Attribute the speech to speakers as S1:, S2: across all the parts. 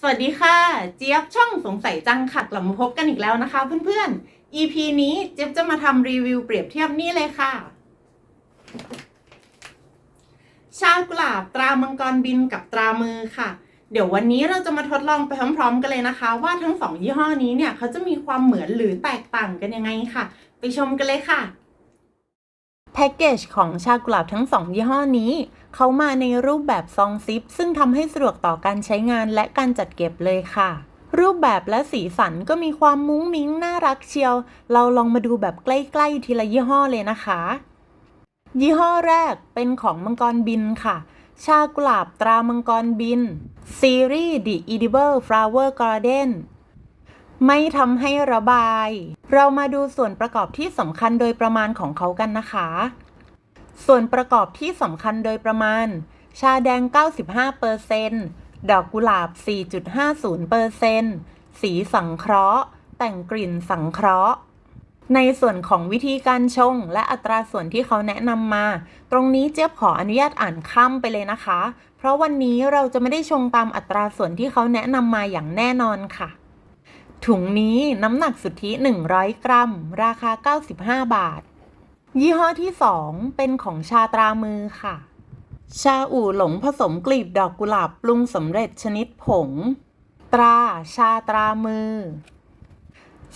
S1: สวัสดีค่ะ เจี๊ยบช่องสงสัยจังค่ะกลับมาพบกันอีกแล้วนะคะเพื่อนๆ EP นี้เจี๊ยบจะมาทำรีวิวเปรียบเทียบนี่เลยค่ะ ชากุหลาบตรามังกรบินกับตรามือค่ะ เดี๋ยววันนี้เราจะมาทดลองไปพร้อมๆ กันเลยนะคะ ว่าทั้งสองยี่ห้อนี้เนี่ยเขาจะมีความเหมือนหรือแตกต่างกันยังไงค่ะ ไปชมกันเลยค่ะแพ็กเกจของชากุหลาบทั้งสองยี่ห้อนี้ เขามาในรูปแบบซองซิป ซึ่งทำให้สะดวกต่อการใช้งานและการจัดเก็บเลยค่ะ รูปแบบและสีสันก็มีความมุ้งมิ้งน่ารักเชียว เราลองมาดูแบบใกล้ๆทีละยี่ห้อเลยนะคะ ยี่ห้อแรกเป็นของมังกรบินค่ะ ชากุหลาบตรามังกรบิน ซีรีส์ The Edible Flower Garden ไม่ทำให้ระบาย เรามาดูส่วนประกอบที่สำคัญโดยประมาณของเขากันนะคะ ส่วนประกอบที่สำคัญโดยประมาณ ชาแดง 95%ดอกกุหลาบ 4.50%สีสังเคราะห์ แต่งกลิ่นสังเคราะห์ ในส่วนของวิธีการชง และอัตราส่วนที่เขาแนะนำมา ตรงนี้เจี๊ยบขออนุญาตอ่านค่ำไปเลยนะคะ เพราะวันนี้เราจะไม่ได้ชงตามอัตราส่วนที่เขาแนะนำมาอย่างแน่นอนค่ะถุงนี้น้ำหนักสุทธิ 100 กรัม ราคา 95 บาท ยี่ห้อที่ 2 เป็นของชาตรามือค่ะ ชาอู่หลงผสมกลีบดอกกุหลาบปรุงสำเร็จชนิดผง ตราชาตรามือ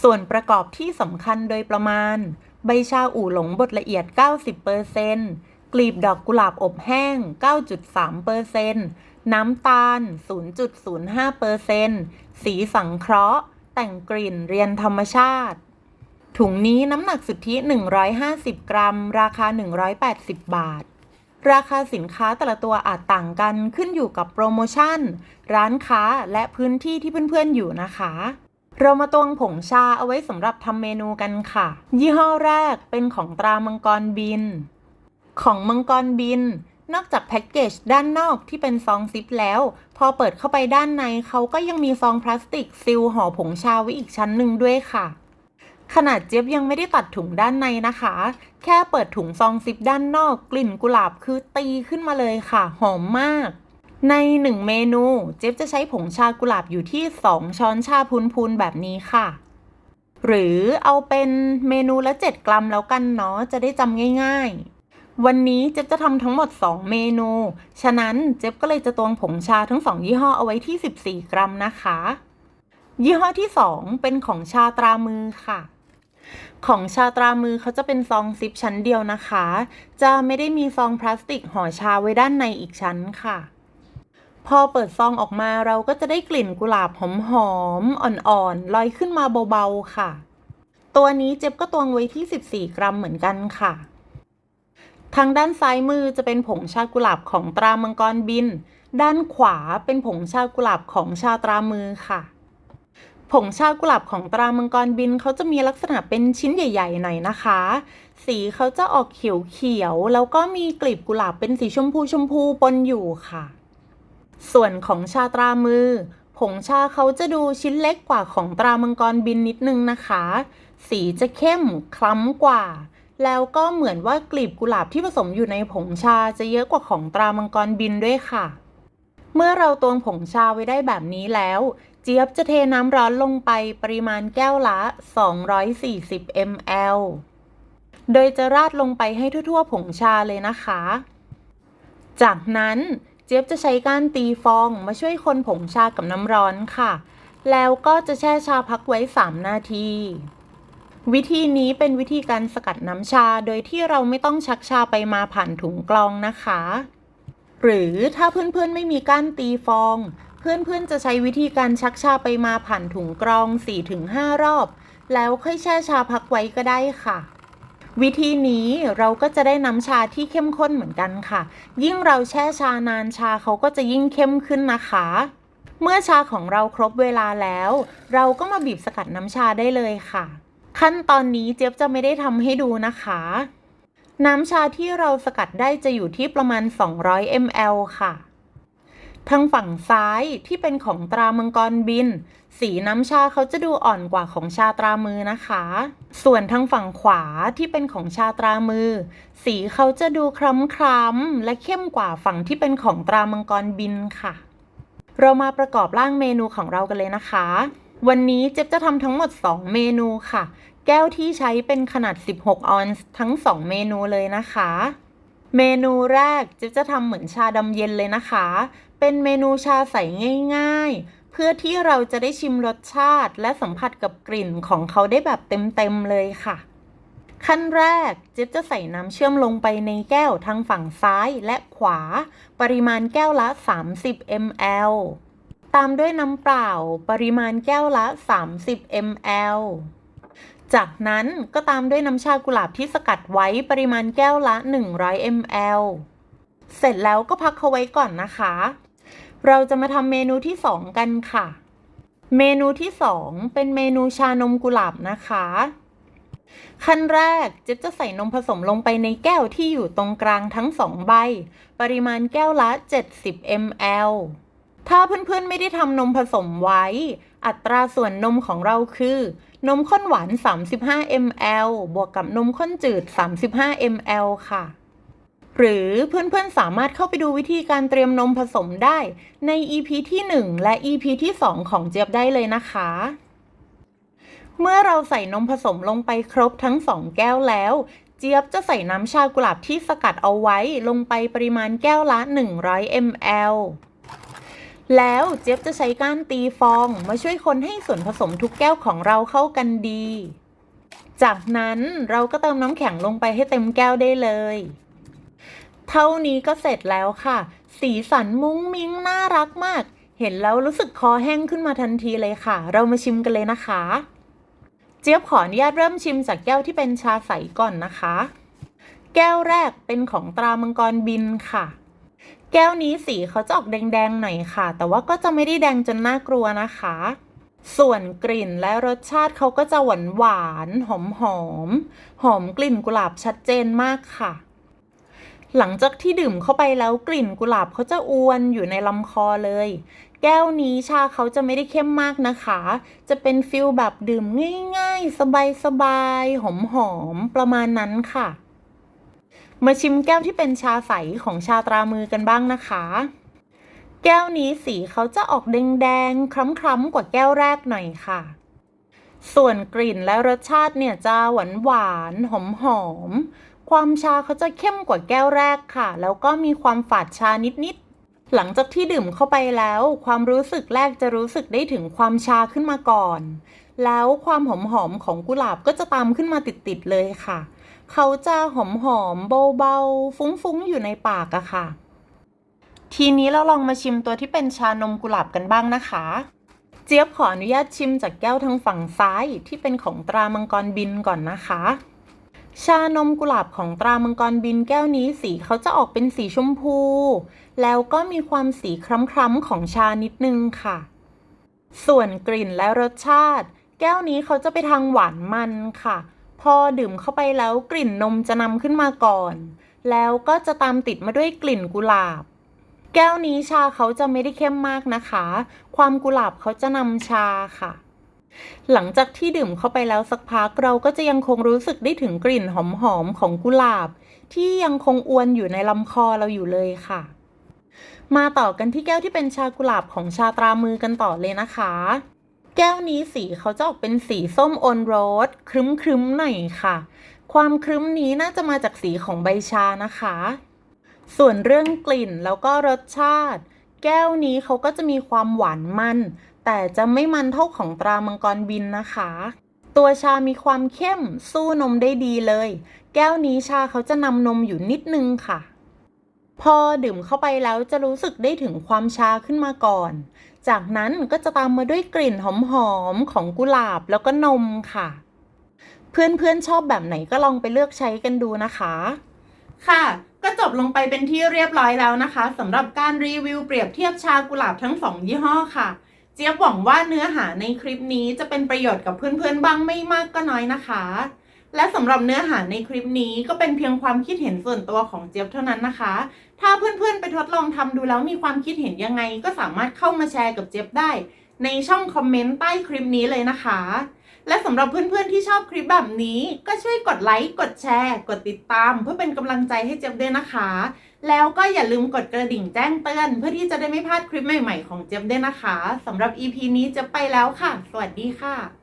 S1: ส่วนประกอบที่สำคัญโดยประมาณ ใบชาอู่หลงบดละเอียด 90%กลีบดอกกุหลาบอบแห้ง 9.3%น้ำตาล 0.05%สีสังเคราะห์ แต่งกลิ่นเรียนธรรมชาติ ถุงนี้น้ำหนักสุทธิ 150 กรัม ราคา 180 บาท ราคาสินค้าแต่ละตัวอาจต่างกันขึ้นอยู่กับโปรโมชั่น ร้านค้าและพื้นที่ที่เพื่อนๆอยู่นะคะ เรามาตวงผงชาเอาไว้สำหรับทำเมนูกันค่ะ ยี่ห้อแรกเป็นของตรามังกรบิน ของมังกรบิน นอกจากแพ็กเกจด้านนอกที่เป็นซองซิปแล้ว พอเปิดเข้าไปด้านในเขาก็ยังมีซองพลาสติกซิลห่อผงชาไว้อีกชั้นหนึ่งด้วยค่ะ ขนาดเจี๊ยบยังไม่ได้ตัดถุงด้านในนะคะ แค่เปิดถุงซองซิปด้านนอกกลิ่นกุหลาบคือตีขึ้นมาเลยค่ะ หอมมาก ในหนึ่งเมนู เจี๊ยบจะใช้ผงชากุหลาบอยู่ที่ 2 ช้อนชาพูนๆแบบนี้ค่ะ หรือเอาเป็นเมนูละ 7 กรัมแล้วกันเนาะจะได้จำง่ายๆ วันนี้เจ๊บจะทำทั้งหมด 2 เมนู ฉะนั้นเจ๊บก็เลยจะตวงผงชาทั้ง 2 ยี่ห้อเอาไว้ที่ 14 กรัมนะคะ ยี่ห้อที่ 2 เป็นของชาตรามือค่ะ ของชาตรามือเขาจะเป็นซองซิปชั้นเดียวนะคะ จะไม่ได้มีซองพลาสติกห่อชาไว้ด้านในอีกชั้นค่ะ พอเปิดซองออกมาเราก็จะได้กลิ่นกุหลาบหอมๆอ่อนๆลอยขึ้นมาเบาๆค่ะ ตัวนี้เจ็บก็ตวงไว้ที่ 14 กรัมเหมือนกันค่ะ ทางด้านซ้ายมือจะเป็นผงชากุหลาบของตรามังกรบิน ด้านขวาเป็นผงชากุหลาบของชาตรามือค่ะ ผงชากุหลาบของตรามังกรบินเขาจะมีลักษณะเป็นชิ้นใหญ่ ๆ หน่อยนะคะ สีเขาจะออกเขียวๆ แล้วก็มีกลีบกุหลาบเป็นสีชมพูชมพูปนอยู่ค่ะ ส่วนของชาตรามือ ผงชาเขาจะดูชิ้นเล็กกว่าของตรามังกรบินนิดนึงนะคะ สีจะเข้มคล้ำกว่า แล้วก็เหมือนว่ากลีบกุหลาบที่ผสมอยู่ในผงชาจะเยอะกว่าของตรามังกรบินด้วยค่ะ เมื่อเราตวงผงชาไว้ได้แบบนี้แล้ว เจี๊ยบจะเทน้ำร้อนลงไปปริมาณแก้วละ 240 ml โดยจะราดลงไปให้ทั่วๆ ผงชาเลยนะคะ จากนั้นเจี๊ยบจะใช้ก้านตีฟองมาช่วยคนผงชากับน้ำร้อนค่ะ แล้วก็จะแช่ชาพักไว้ 3 นาที วิธีนี้เป็นวิธีการสกัดน้ำชาโดยที่เราไม่ต้องชักชาไปมาผ่านถุงกรองนะคะ หรือถ้าเพื่อนๆไม่มีก้านตีฟอง เพื่อนๆจะใช้วิธีการชักชาไปมาผ่านถุงกรอง 4-5 รอบ แล้วค่อยแช่ชาพักไว้ก็ได้ค่ะ วิธีนี้เราก็จะได้น้ำชาที่เข้มข้นเหมือนกันค่ะ ยิ่งเราแช่ชานานชาเขาก็จะยิ่งเข้มขึ้นนะคะ เมื่อชาของเราครบเวลาแล้ว เราก็มาบีบสกัดน้ำชาได้เลยค่ะ ขั้นตอนนี้เจี๊ยบจะไม่ได้ทำให้ดูนะคะ น้ำชาที่เราสกัดได้จะอยู่ที่ประมาณ 200 ml ค่ะ ทางฝั่งซ้ายที่เป็นของตรามังกรบิน สีน้ำชาเขาจะดูอ่อนกว่าของชาตรามือนะคะ ส่วนทางฝั่งขวาที่เป็นของชาตรามือ สีเขาจะดูคล้ำๆและเข้มกว่าฝั่งที่เป็นของตรามังกรบินค่ะ เรามาประกอบร่างเมนูของเรากันเลยนะคะ วันนี้เจ๊บจะทำทั้งหมด 2 เมนูค่ะ แก้วที่ใช้เป็นขนาด 16 ออนซ์ทั้ง 2 เมนูเลยนะคะ เมนูแรกเจ๊บจะทำเหมือนชาดำเย็นเลยนะคะ เป็นเมนูชาใสง่ายๆ เพื่อที่เราจะได้ชิมรสชาติ และสัมผัสกับกลิ่นของเขาได้แบบเต็มๆเลยค่ะ ขั้นแรกเจ๊บจะใส่น้ำเชื่อมลงไปในแก้วทางฝั่งซ้ายและขวา ปริมาณแก้วละ 30 ml ตามด้วยน้ำเปล่าปริมาณแก้วละ 30 ml จากนั้นก็ตามด้วยน้ำชากุหลาบที่สกัดไว้ปริมาณแก้วละ 100 ml เสร็จแล้วก็พักเขาไว้ก่อนนะคะ เราจะมาทำเมนูที่ 2 กันค่ะ เมนูที่ 2 เป็นเมนูชานมกุหลาบนะคะ ขั้นแรกเจ๊บจะใส่นมผสมลงไปในแก้วที่อยู่ตรงกลางทั้งสองใบ ปริมาณแก้วละ 70 ml ถ้าเพื่อนๆไม่ได้ทำนมผสมไว้ อัตราส่วนนมของเราคือ นมข้นหวาน 35 ml บวกกับนมข้นจืด 35 ml ค่ะ หรือเพื่อนๆสามารถเข้าไปดูวิธีการเตรียมนมผสมได้ใน EP ที่ 1 และ EP ที่ 2 ของเจี๊ยบได้เลยนะคะ เมื่อเราใส่นมผสมลงไปครบทั้ง 2 แก้วแล้ว เจี๊ยบจะใส่น้ำชากุหลาบที่สกัดเอาไว้ลงไปปริมาณแก้วละ 100 ml แล้วเจี๊ยบจะใช้ก้านตีฟองมาช่วยคนให้ส่วนผสมทุกแก้วของเราเข้ากันดี จากนั้นเราก็เติมน้ำแข็งลงไปให้เต็มแก้วได้เลย เท่านี้ก็เสร็จแล้วค่ะ สีสันมุ้งมิ้งน่ารักมาก เห็นแล้วรู้สึกคอแห้งขึ้นมาทันทีเลยค่ะ เรามาชิมกันเลยนะคะ เจี๊ยบขออนุญาตเริ่มชิมจากแก้วที่เป็นชาใสก่อนนะคะ แก้วแรกเป็นของตรามังกรบินค่ะ แก้วนี้สีเขาจะออกแดงๆหน่อยค่ะ แต่ว่าก็จะไม่ได้แดงจนน่ากลัวนะคะ ส่วนกลิ่นและรสชาติเขาก็จะหวานหวานหอมหอมหอมกลิ่นกุหลาบชัดเจนมากค่ะ หลังจากที่ดื่มเข้าไปแล้วกลิ่นกุหลาบเขาจะอวนอยู่ในลำคอเลย แก้วนี้ชาเขาจะไม่ได้เข้มมากนะคะ จะเป็นฟิลแบบดื่มง่ายๆ สบายๆ หอมๆ ประมาณนั้นค่ะ มาชิมแก้วที่เป็นชาใสของชาตรามือกันบ้างนะคะ แก้วนี้สีเขาจะออกแดงๆ คล้ำๆ กว่าแก้วแรกหน่อยค่ะ ส่วนกลิ่นและรสชาติเนี่ยจะหวานๆ หอมๆ ความชาเขาจะเข้มกว่าแก้วแรกค่ะ แล้วก็มีความฝาดชานิดๆ หลังจากที่ดื่มเข้าไปแล้ว ความรู้สึกแรกจะรู้สึกได้ถึงความชาขึ้นมาก่อน แล้วความหอมๆของกุหลาบก็จะตามขึ้นมาติดๆเลยค่ะ เขาจะหอมๆเบาๆฟุ้งๆ อยู่ในปากอะค่ะ ทีนี้เราลองมาชิมตัวที่เป็นชานมกุหลาบกันบ้างนะคะเจี๊ยบขออนุญาตชิมจากแก้วทางฝั่งซ้ายที่เป็นของตรามังกรบินก่อนนะคะ ชานมกุหลาบของตรามังกรบินแก้วนี้สีเขาจะออกเป็นสีชมพู แล้วก็มีความสีคล้ำๆของชานิดนึงค่ะ ส่วนกลิ่นและรสชาติ แก้วนี้เขาจะไปทางหวานมันค่ะ พอดื่มเข้าไปแล้วกลิ่นนมจะนำขึ้นมาก่อน แล้วก็จะตามติดมาด้วยกลิ่นกุหลาบ แก้วนี้ชาเขาจะไม่ได้เข้มมากนะคะ ความกุหลาบเขาจะนำชาค่ะ หลังจากที่ดื่มเข้าไปแล้วสักพักเราก็จะยังคงรู้สึกได้ถึงกลิ่นหอมๆของกุหลาบ ที่ยังคงอวนอยู่ในลำคอเราอยู่เลยค่ะ มาต่อกันที่แก้วที่เป็นชากุหลาบของชาตรามือกันต่อเลยนะคะ แก้วนี้สีเขาจะออกเป็นสีส้มโอนโรสครึ้มครึ้มๆหน่อยค่ะ ความครึ้มนี้น่าจะมาจากสีของใบชานะคะ ส่วนเรื่องกลิ่นแล้วก็รสชาติ แก้วนี้เขาก็จะมีความหวานมัน แต่จะไม่มันเท่าของตรามังกรบินนะคะ ตัวชามีความเข้ม สู้นมได้ดีเลย แก้วนี้ชาเขาจะนำนมอยู่นิดนึงค่ะ พอดื่มเข้าไปแล้วจะรู้สึกได้ถึงความชาขึ้นมาก่อน จากนั้นก็จะตามมาด้วยกลิ่นหอมๆของกุหลาบแล้วก็นมค่ะ เพื่อนๆชอบแบบไหนก็ลองไปเลือกใช้กันดูนะคะ ค่ะก็จบลงไปเป็นที่เรียบร้อยแล้วนะคะสำหรับการรีวิวเปรียบเทียบชากุหลาบทั้งสองยี่ห้อค่ะ เจี๊ยบหวังว่าเนื้อหาในคลิปนี้จะเป็นประโยชน์กับเพื่อนๆ บ้างไม่มากก็น้อยนะคะ และสำหรับเนื้อหาในคลิปนี้ก็เป็นเพียงความคิดเห็นส่วนตัวของเจี๊ยบเท่านั้นนะคะ ถ้าเพื่อนๆ ไปทดลองทำดูแล้วมีความคิดเห็นยังไง ก็สามารถเข้ามาแชร์กับเจี๊ยบได้ ในช่องคอมเมนต์ใต้คลิปนี้เลยนะคะ และสำหรับเพื่อนๆ ที่ชอบคลิปแบบนี้ ก็ช่วยกดไลค์ กดแชร์ กดติดตาม เพื่อเป็นกำลังใจให้เจี๊ยบด้วยนะคะ แล้วก็อย่าลืมกดกระดิ่งแจ้งเตือน เพื่อที่จะได้ไม่พลาดคลิปใหม่ๆของเจมด้วยนะคะสำหรับ EP นี้จะไปแล้วค่ะ สวัสดีค่ะ